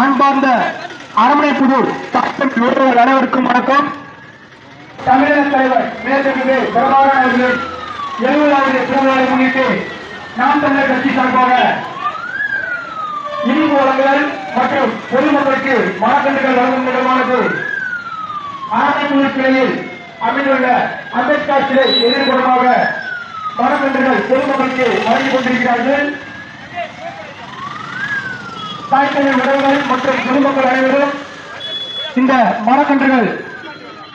அன்பார்ந்த அரமனைப்புதூர் தாக்கம் உறவுகள் அனைவருக்கும் வணக்கம். தமிழக தலைவர் மேற்கொண்டு பிரபாகரன் அவர்கள் எழுபதாவது பிறந்தநாளை முன்னிட்டு நாம் தமிழர் கட்சி சார்பாக இனிப்பு வழங்குதல் மற்றும் பொதுமக்களுக்கு மரக்கன்றுகள் வழங்கும் விதமானது அரணைப்புதூர் கிளையில் அமைந்துள்ள அம்பேத்கர் சிலை எதிர்ப்புறமாக மரக்கன்றுகள் பொதுமக்களுக்கு வழங்கிக் கொண்டிருக்கிறார்கள். தாய்த்தமிழ் உறவுகள் மற்றும் குடும்பங்கள் அனைவரும் இந்த மரக்கன்றுகள்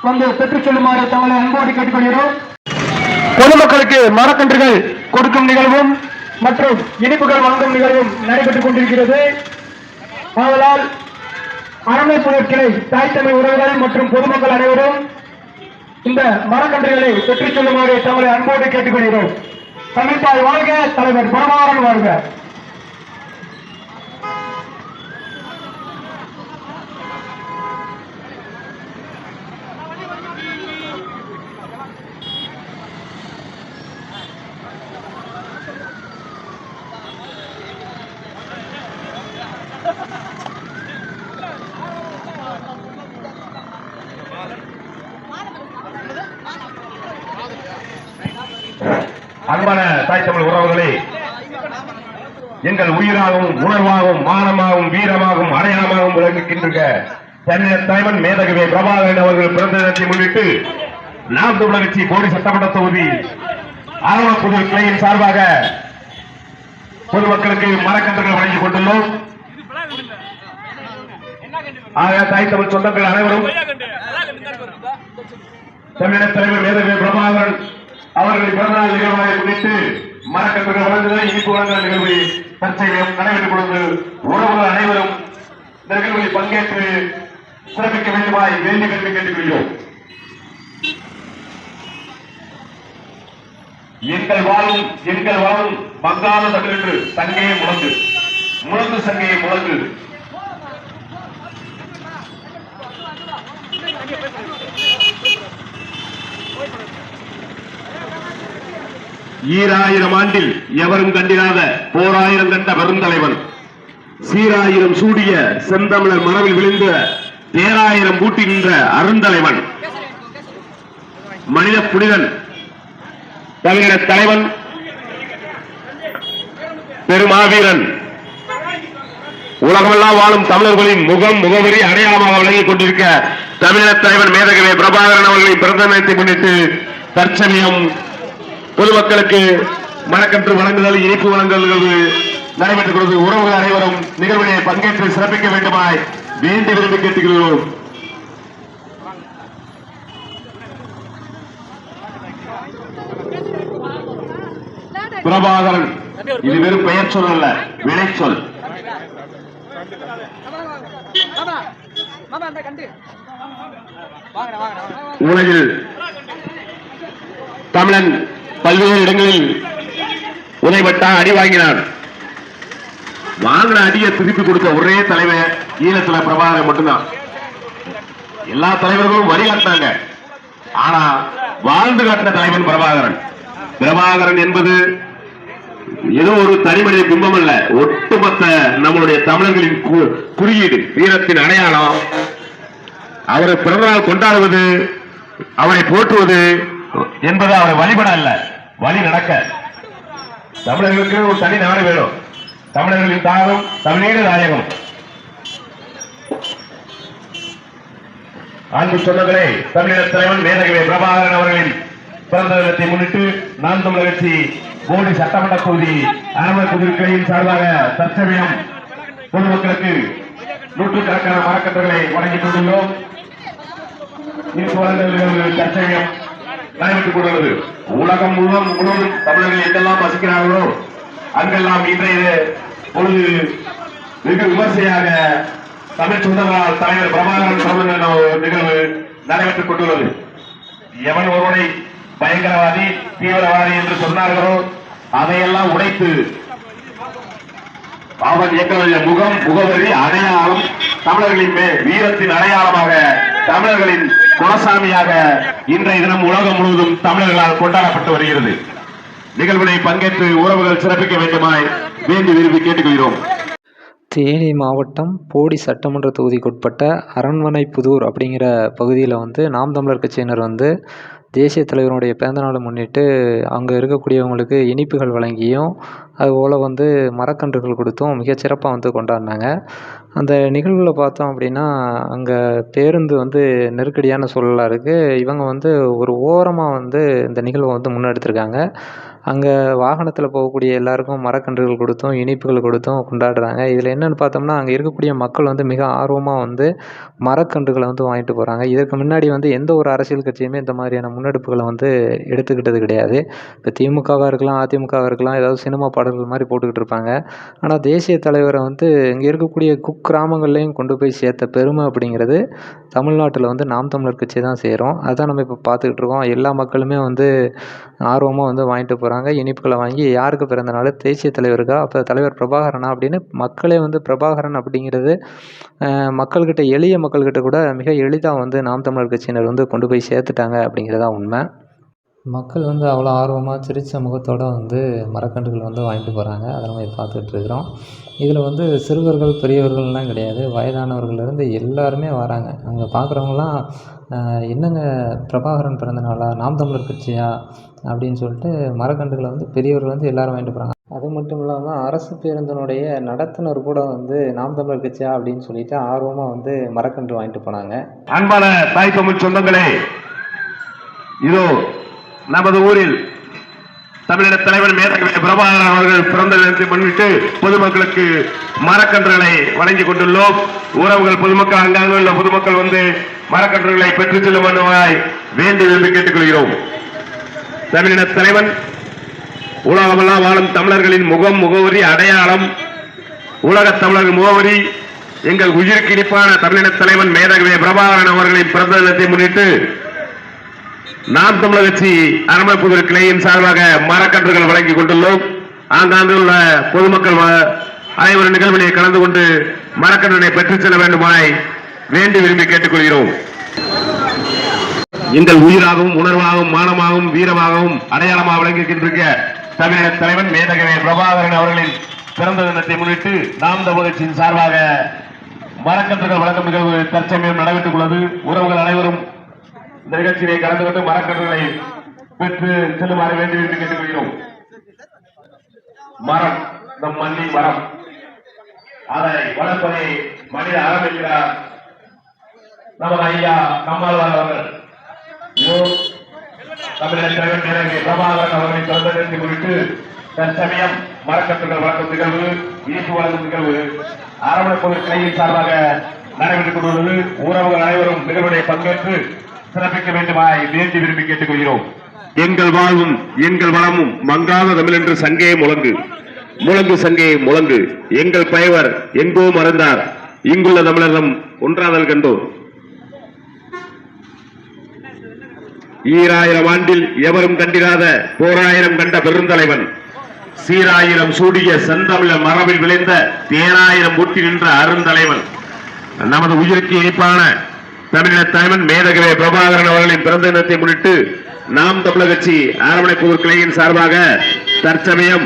வந்து பெற்றுச் செல்லுமாறு தங்களை அன்போடு கேட்டுக்கொள்கிறோம். பொதுமக்களுக்கு மரக்கன்றுகள் கொடுக்கும் நிகழ்வும் மற்றும் இனிப்புகள் வழங்கும் நிகழ்வும் நடைபெற்றுக் கொண்டிருக்கிறது. ஆதலால் அரண்மை பொருட்களை தாய் உறவுகள் மற்றும் பொதுமக்கள் அனைவரும் இந்த மரக்கன்றுகளை பெற்றுச் செல்லுமாறு தங்களை அன்போடு கேட்டுக்கொள்கிறோம். தமிழ்தாய் வாழ்க தலைவர் பரமாறன் வாழ்க. அன்பான தாய் தமிழ் உறவுகளே எங்கள் உயிராகவும் உணர்வாகவும் மானமாகவும் வீரமாகவும் அடையாளமாகவும் விளங்குகின்ற தமிழர் தலைவன் மேதகவே பிரபாகரன் அவர்கள் பிறந்த தினத்தை முன்னிட்டு நாம் தமிழர் கட்சி போடி சட்டமன்ற தொகுதி ஆரம்பப்புதல் கிளையின் சார்பாக பொதுமக்களுக்கு மரக்கன்றுகள் வழங்கிக் கொண்டுள்ளோம். ஆக தாய் தமிழ் சொந்தங்கள் அனைவரும் தமிழக தலைவர் மேதகவே பிரபாகரன் அவர்களின் பிறந்தநாள் நிகழ்வை முன்னிட்டு மரக்கன்றுகள் வழங்குதல் இனிப்பு வழங்கல் நிகழ்வை தற்செயலம் நடைபெற்றுக் கொண்டு உறவுகள் அனைவரும் இந்த நிகழ்வில் பங்கேற்று சிறப்பிக்க வேண்டுமாய் வேண்டி கல்வி கேட்டுக்கொள்கிறோம். எங்கள் வாழும் எங்கள் வாழும் பங்காள தமிழென்று சங்கையை முழங்கு. முழங்கு சங்கையை முழங்கு. ஈராயிரம் ஆண்டில் எவரும் கண்டிராத போராயிரம் கண்ட பெருந்தலைவன். சீராயிரம் சூடிய செந்தமிழர் மரபில் விழுந்த பேராயிரம் பூட்டுகின்ற அருந்தலைவன். மனித புனிதன் தமிழக தலைவன் பெருமாவீரன். உலகமெல்லாம் வாழும் தமிழர்களின் முகம் முகவரி அடையாளமாக விளங்கிக் கொண்டிருக்க தமிழக தலைவன் மேதகவே பிரபாகரன் அவர்களின் பிறந்த தினத்தை முன்னிட்டு தற்சமயம் பொதுமக்களுக்கு மரக்கன்று வழங்குதல் இனிப்பு வழங்குதல் நடைபெற்றுக் கொண்டது உறவுகள் அனைவரும் நிகழ்வினை பங்கேற்று சிறப்பிக்க வேண்டுமாய் வேண்டி விரும்பி கேட்டுக்கிறோம் பிரபாகரன் இது வெறும் பெயர் சொல் அல்ல வினை சொல். உலகில் தமிழன் பல்வேறு இடங்களில் உதைபட்டா அடி வாங்கினான். வாங்கின அடியை திருப்பி கொடுத்த ஒரே தலைவர் ஈழத்துல பிரபாகரன் மட்டும்தான். எல்லா தலைவர்களும் வழி காட்டினாங்க. ஆனா வாழ்ந்து காட்டின தலைவன் பிரபாகரன். பிரபாகரன் என்பது ஏதோ ஒரு தனிமனித பிம்பம் அல்ல. ஒட்டுமொத்த நம்மளுடைய தமிழர்களின் கு- குறியீடு வீரத்தின் அடையாளம். அவரை பிறந்தநாள் கொண்டாடுவது அவரை போற்றுவது என்பது அவரை வழிபட அல்ல வழி நடக்க. தமிழர்களுக்கு ஒரு தனி நாடு வேணும். தமிழர்களின் தாகம் தமிழீழ நாயகம். அன்பு சொந்தங்களே தமிழக தலைவன் வேதகவே பிரபாகரன் அவர்களின் பிறந்த தினத்தை முன்னிட்டு நாம் தமிழர் கட்சி போடி சட்டமன்ற தொகுதி அரவணை குதிர்கையின் சார்பாக தற்சமயம் பொதுமக்களுக்கு நூற்றுக்கணக்கான மரக்கட்டுகளை வழங்கிக் கொண்டுள்ளோம். தற்சமயம் நடைபெற்றுக் கொண்டுள்ளது. உலகம் முழுவதும் முழுவதும் தமிழர்கள் எங்கெல்லாம் வசிக்கிறார்களோ அங்கெல்லாம் இன்றைய பொழுது வெகு விமர்சையாக தமிழ் சொந்தங்களால் தலைவர் பிரபாகரன் பிறந்த நிகழ்வு நடைபெற்றுக் கொண்டுள்ளது. எவன் ஒருவனை பயங்கரவாதி தீவிரவாதி என்று சொன்னார்களோ அதையெல்லாம் உடைத்து அவன் எங்களுடைய முகம் முகவரி அடையாளம் தமிழர்களின் மே- வீரத்தின் அடையாளமாக தமிழர்களின் குலசாமியாக இன்றைய தினம் உலகம் முழுவதும் தமிழர்களால் கொண்டாடப்பட்டு வருகிறது. நிகழ்வினை பங்கேற்று உறவுகள் சிறப்பிக்க வேண்டுமாய் வேண்டி விரும்பி கேட்டுக்கொள்கிறோம். தேனி மாவட்டம் போடி சட்டமன்ற தொகுதிக்குட்பட்ட அரண்மனைப்புதூர் அப்படிங்கிற பகுதியில் வந்து நாம் தமிழர் கட்சியினர் வந்து தேசிய தலைவருடைய பிறந்த நாளை முன்னிட்டு அங்கே இருக்கக்கூடியவங்களுக்கு இனிப்புகள் வழங்கியும் அதுபோல் வந்து மரக்கன்றுகள் கொடுத்தும் மிகச்சிறப்பாக வந்து கொண்டாடினாங்க. அந்த நிகழ்வில் பார்த்தோம் அப்படின்னா அங்கே பேருந்து வந்து நெருக்கடியான சூழலாக இருக்குது இவங்க வந்து ஒரு ஓரமாக வந்து இந்த நிகழ்வை வந்து முன்னெடுத்திருக்காங்க. அங்கே வாகனத்தில் போகக்கூடிய எல்லாருக்கும் மரக்கன்றுகள் கொடுத்தும் இனிப்புகள் கொடுத்தும் கொண்டாடுறாங்க. இதில் என்னென்னு பார்த்தோம்னா அங்கே இருக்கக்கூடிய மக்கள் வந்து மிக ஆர்வமாக வந்து மரக்கன்றுகளை வந்து வாங்கிட்டு போகிறாங்க இதற்கு முன்னாடி வந்து எந்த ஒரு அரசியல் கட்சியுமே இந்த மாதிரியான முன்னெடுப்புகளை வந்து எடுத்துக்கிட்டது கிடையாது. இப்போ திமுகவாக இருக்கலாம் அதிமுகவாக இருக்கலாம் ஏதாவது சினிமா பாடல்கள் மாதிரி போட்டுக்கிட்டு இருப்பாங்க. ஆனால் தேசிய தலைவரை வந்து இங்கே இருக்கக்கூடிய குக்கிராமங்கள்லேயும் கொண்டு போய் சேர்த்த பெருமை அப்படிங்கிறது தமிழ்நாட்டில் வந்து நாம் தமிழர் கட்சி தான் சேரும். அதான் நம்ம இப்போ பார்த்துக்கிட்டு இருக்கோம். எல்லா மக்களுமே வந்து ஆர்வமாக வந்து வாங்கிட்டு போகிறாங்க இனிப்புகளை வாங்கி யாருக்கு பிறந்த நாள் தேசிய தலைவருக்கா? அப்போ தலைவர் பிரபாகரனா? அப்படின்னு மக்களே வந்து பிரபாகரன் அப்படிங்கிறது மக்கள்கிட்ட எளிய மக்கள்கிட்ட கூட மிக எளிதாக வந்து நாம் தமிழர் கட்சியினர் வந்து கொண்டு போய் சேர்த்துட்டாங்க அப்படிங்கிறதா உண்மை. மக்கள் வந்து அவ்வளோ ஆர்வமாக சிரித்த முகத்தோடு வந்து மரக்கன்றுகள் வந்து வாங்கிட்டு போகிறாங்க அதை நம்ம பார்த்துட்டு இருக்கிறோம். இதில் வந்து சிறுவர்கள் பெரியவர்கள்லாம் கிடையாது. வயதானவர்கள்லேருந்து எல்லாருமே வராங்க. அங்கே பார்க்குறவங்களாம் என்னங்க பிரபாகரன் பிறந்த நாளா? நாம் தமிழர் கட்சியா? அப்படின்னு சொல்லிட்டு மரக்கன்றுகளை வந்து பெரியவர்கள் வந்து எல்லாரும் வாங்கிட்டு போகிறாங்க அது மட்டும் இல்லாமல் அரசு பேருந்தினுடைய நடத்துனர் கூட வந்து நாம் தமிழர் கட்சியா அப்படின்னு சொல்லிட்டு ஆர்வமாக வந்து மரக்கன்று வாங்கிட்டு போனாங்க. அன்பான தாய் தமிழ் சொந்தங்களே இதோ நமது ஊரில் தமிழக தலைவர் மேதகவி பிரபாகரன் அவர்கள் பிறந்த தினத்தை முன்னிட்டு பொதுமக்களுக்கு மரக்கன்றுகளை வழங்கி கொண்டுள்ளோம். உறவுகள் பொதுமக்கள் அங்காங்க உள்ள பொதுமக்கள் வந்து மரக்கன்றுகளை பெற்றுச் செல்லும் வண்ணமாய் வேண்டி என்று கேட்டுக்கொள்கிறோம். தமிழின தலைவன் உலகமெல்லாம் வாழும் தமிழர்களின் முகம் முகவரி அடையாளம் உலகத் தமிழர் முகவரி எங்கள் உயிருக்கு இனிப்பான தமிழின தலைவன் மேதகவே பிரபாகரன் அவர்களின் பிறந்த தினத்தை முன்னிட்டு நாம் தமிழக கட்சி அரமப்புதூர் கிளையின் சார்பாக மரக்கன்றுகள் வழங்கிக் கொண்டுள்ளோம். ஆங்காங்கு உள்ள பொதுமக்கள் அனைவரும் நிகழ்விலே கலந்து கொண்டு மரக்கன்றினை பெற்றுச் செல்ல வேண்டுமாய் வேண்டி விரும்பி கேட்டுக்கொள்கிறோம். எங்கள் உயிராகவும் உணர்வாகவும் மானமாகவும் வீரமாகவும் அடையாளமாக விளங்குகின்ற தமிழக தலைவன் மேதகவே பிரபாகரன் அவர்களின் பிறந்த தினத்தை முன்னிட்டு நாம் தமிழர் கட்சியின் சார்பாக மரக்கன்றுகள் வழங்கும் நிகழ்வு தற்சமயம் நடைபெற்றுக் உள்ளது உறவுகள் அனைவரும் இந்த நிகழ்ச்சியிலே கலந்து கொண்டு மரக்கன்றுகளை பெற்று செல்லுமாறு வேண்டும் என்று கேட்டுக்கொள்கிறோம். மரம் நம் மண்ணின் மரம். அதை வளர்ப்பதை மனித ஆரம்பிக்கிறார். நமது ஐயா நம்மாழ்வார் அவர்கள். தமிழக பிரபாகரன் அவர்களின் திறந்த நிறுத்தி குறித்து தற்சமயம் மரக்கட்டுகள் வழங்கும் நிகழ்வு இனிப்பு வழங்கும் நிகழ்வு அரவணைப்பு கையின் சார்பாக நடைபெற்றுக் கொண்டுள்ளது உறவுகள் அனைவரும் நிகழ்வுடைய பங்கேற்று சிறப்பிக்க வேண்டுமாய் வேண்டி விரும்பி கேட்டுக்கொள்கிறோம். எங்கள் வாழ்வும் எங்கள் வளமும் மங்காத தமிழ் என்று சங்கையை முழங்கு. முழங்கு சங்கையை முழங்கு. எங்கள் பயவர் எங்கோ மறந்தார். இங்குள்ள தமிழகம் ஒன்றாதல் கண்டோர். ஈராயிரம் ஆண்டில் எவரும் கண்டிராத போராயிரம் கண்ட பெருந்தலைவன். சீராயிரம் சூடிய செந்தமிழ மரபில் விளைந்த தேனாயிரம் ஊட்டி நின்ற அருந்தலைவன். நமது உயிருக்கு இனிப்பான தமிழின தலைவன் மேதகவே பிரபாகரன் அவர்களின் பிறந்த தினத்தை முன்னிட்டு நாம் தமிழக கட்சி அரவணைப்புதூர் கிளையின் சார்பாக தற்சமயம்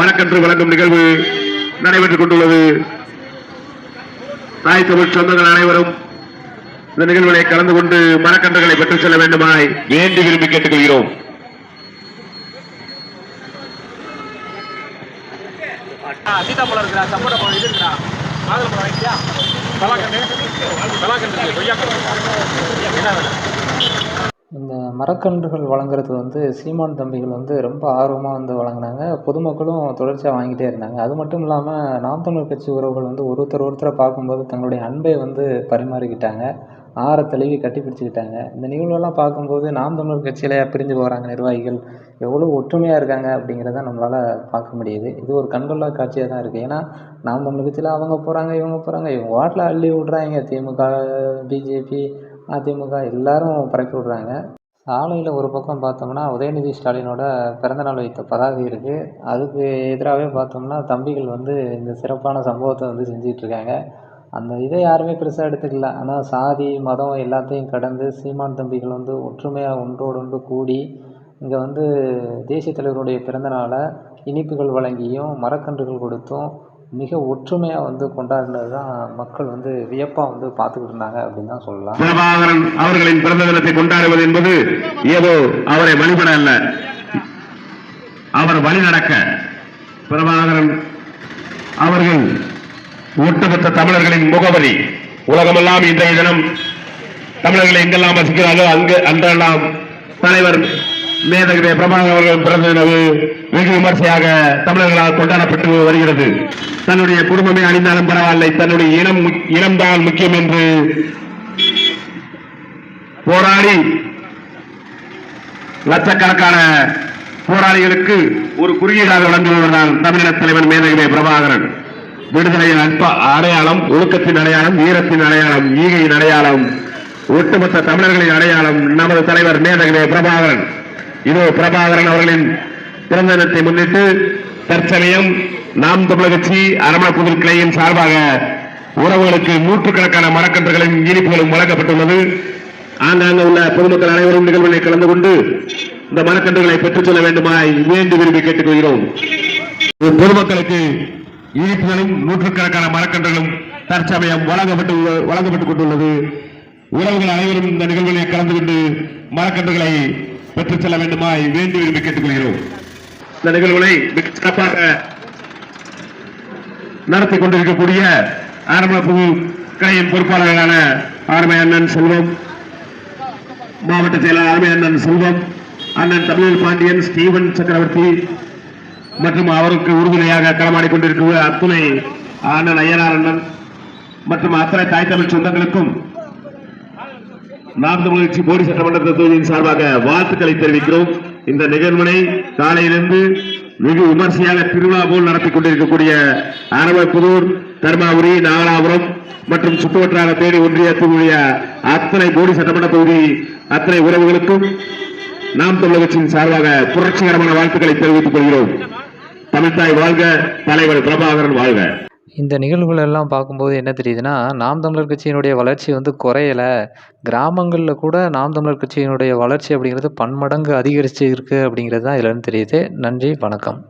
மனக்கன்று வழங்கும் நிகழ்வு நடைபெற்றுக் கொண்டுள்ளது. தாய் தமிழ் சொந்தங்கள் அனைவரும் இந்த நிகழ்வுகளை கலந்து கொண்டு மரக்கன்றுகளை பெற்றுச் செல்ல வேண்டுமாய் வேண்டி விரும்பி கேட்டுக்கொள்கிறோம். சீதாப்பழம் இருக்கிறா சப்போட்டா பழம் இது இருக்கிறா மாதுளம்பழம் இந்த மரக்கன்றுகள் வழங்குறது வந்து சீமான் தம்பிகள் வந்து ரொம்ப ஆர்வமாக வந்து வழங்கினாங்க. பொதுமக்களும் தொடர்ச்சியாக வாங்கிட்டே இருந்தாங்க. அது மட்டும் இல்லாமல் நாம் தமிழர் கட்சி உறவுகள் வந்து ஒருத்தர் ஒருத்தரை பார்க்கும்போது தங்களுடைய அன்பை வந்து பரிமாறிக்கிட்டாங்க. ஆற தழுவி கட்டி பிடிச்சிக்கிட்டாங்க. இந்த நிகழ்வெல்லாம் பார்க்கும்போது நாம் தமிழர் கட்சியில் பிரிஞ்சு போகிறாங்க நிர்வாகிகள். எவ்வளோ ஒற்றுமையாக இருக்காங்க அப்படிங்கிறத நம்மளால் பார்க்க முடியுது. இது ஒரு கண்கொள்ளா காட்சியாக தான் இருக்குது ஏன்னா நாம் தமிழர் கட்சியில் அவங்க போகிறாங்க இவங்க போகிறாங்க இவங்க வாட்டில் அள்ளி விட்றாங்க. திமுக பிஜேபி அதிமுக எல்லாரும் பரப்பி விட்றாங்க. சாலையில் ஒரு பக்கம் பார்த்தோம்னா உதயநிதி ஸ்டாலினோட பிறந்தநாள் வைத்த பதாகை இருக்குது அதுக்கு எதிராகவே பார்த்தோம்னா தம்பிகள் வந்து இந்த சிறப்பான சம்பவத்தை வந்து செஞ்சிகிட்ருக்காங்க அந்த இதை யாருமே பெருசாக எடுத்துக்கல. ஆனால் சாதி மதம் எல்லாத்தையும் கடந்து சீமான் தம்பிகள் வந்து ஒற்றுமையாக ஒன்றோடொன்று கூடி இங்கே வந்து தேசிய தலைவருடைய பிறந்தநாளை இனிப்புகள் வழங்கியும் மரக்கன்றுகள் கொடுத்தும் மிக ஒற்றுமையாக வந்து கொண்டாடினது தான் மக்கள் வந்து வியப்பாக வந்து பார்த்துக்கிட்டு இருந்தாங்க அப்படின்னு தான் சொல்லலாம். பிரபாகரன் அவர்களின் பிறந்த தினத்தை கொண்டாடுவது என்பது ஏதோ அவரை வழிபட அல்ல. அவர் வழி நடக்க பிரபாகரன் அவர்கள் ஒட்டுமொத்த தமிழர்களின் முகவரி உலகமெல்லாம் இன்றைய தினம் தமிழர்கள் எங்கெல்லாம் வசிக்கிறார்களோ அங்கு அன்றெல்லாம் தலைவர் மேதகவே பிரபாகரன் அவர்கள் பிறந்த தினவு வெகு விமர்சையாக தமிழர்களால் கொண்டாடப்பட்டு வருகிறது. தன்னுடைய குடும்பமே அணிந்தாலும் பரவாயில்லை. தன்னுடைய இனம் இனம்தான் முக்கியம் என்று போராடி லட்சக்கணக்கான போராளிகளுக்கு ஒரு குறியீடாக விளங்குபவர்தான் தமிழக தலைவர் மேதகவே பிரபாகரன். விடுதலையின் அன்ப அடையாளம் ஒழுக்கத்தின் அடையாளம் வீரத்தின் அடையாளம் ஈகையின் அடையாளம் ஒட்டுமொத்த தமிழர்களின் அடையாளம் நமது தலைவர் மேதகவே பிரபாகரன். இதோ பிரபாகரன் அவர்களின் பிறந்த தினத்தை முன்னிட்டு தற்சமயம் நாம் தமிழகச்சி அரமணப்புதல் கிளையின் சார்பாக உறவுகளுக்கு நூற்றுக்கணக்கான மரக்கன்றுகளும் இனிப்புகளும் வழங்கப்பட்டுள்ளது. ஆங்காங்க உள்ள பொதுமக்கள் அனைவரும் நிகழ்வுகளில் கலந்து கொண்டு இந்த மரக்கன்றுகளை பெற்றுச் செல்ல வேண்டுமாய் வேண்டி விரும்பி கேட்டுக்கொள்கிறோம். பொதுமக்களுக்கு இனிப்புகளும் நூற்றுக்கணக்கான மரக்கன்றுகளும் தற்சமயம் வழங்கப்பட்டு வழங்கப்பட்டுக் கொண்டுள்ளது. உறவுகள் அனைவரும் இந்த நிகழ்வுகளில் கலந்து கொண்டு மரக்கன்றுகளை பெற்றுச் செல்ல வேண்டுமாய் வேண்டி விரும்பி கேட்டுக்கொள்கிறோம். இந்த நிகழ்வுகளை மிக சிறப்பாக நடத்தி கொண்டிருக்கக்கூடிய ஆரம்பப்பு கலையின் பொறுப்பாளர்களான ஆர்மை அண்ணன் செல்வம் மாவட்ட செயலாளர் ஆர்மை அண்ணன் செல்வம் அண்ணன் தமிழ் பாண்டியன் ஸ்டீவன் சக்கரவர்த்தி மற்றும் அவருக்கு உறுதுணையாக களமாடிக் கொண்டிருக்கிற அத்துணை அண்ணன் ஐயனார் அண்ணன் மற்றும் அத்தனை தாய் தமிழ் சொந்தங்களுக்கும் நாம் தமிழ் போடி சட்டமன்ற தொகுதியின் சார்பாக வாழ்த்துக்களை தெரிவிக்கிறோம். இந்த நிகழ்வினை காலையிலிருந்து வெகு விமர்சையாக திருவிழா போல் நடத்தி கொண்டிருக்கக்கூடிய ஆனவப்புதூர் தர்மாபுரி நாகலாபுரம் மற்றும் சுற்றுவட்டார தேடி ஒன்றியத்தினுடைய அத்தனை போடி சட்டமன்ற தொகுதி அத்தனை உறவுகளுக்கும் நாம் தமிழர் கட்சியின் சார்பாக புரட்சிகரமான வாழ்த்துக்களை தெரிவித்துக் கொள்கிறோம். தமிழ்தாய் வாழ்க தலைவர் பிரபாகரன் வாழ்க. இந்த நிகழ்வுகள் எல்லாம் பார்க்கும்போது என்ன தெரியுதுன்னா நாம் தமிழர் கட்சியினுடைய வளர்ச்சி வந்து குறையலை. கிராமங்களில் கூட நாம் தமிழர் கட்சியினுடைய வளர்ச்சி அப்படிங்கிறது பன்மடங்கு அதிகரிச்சு இருக்கு அப்படிங்கிறது தான் இதில் தெரியுது. நன்றி வணக்கம்.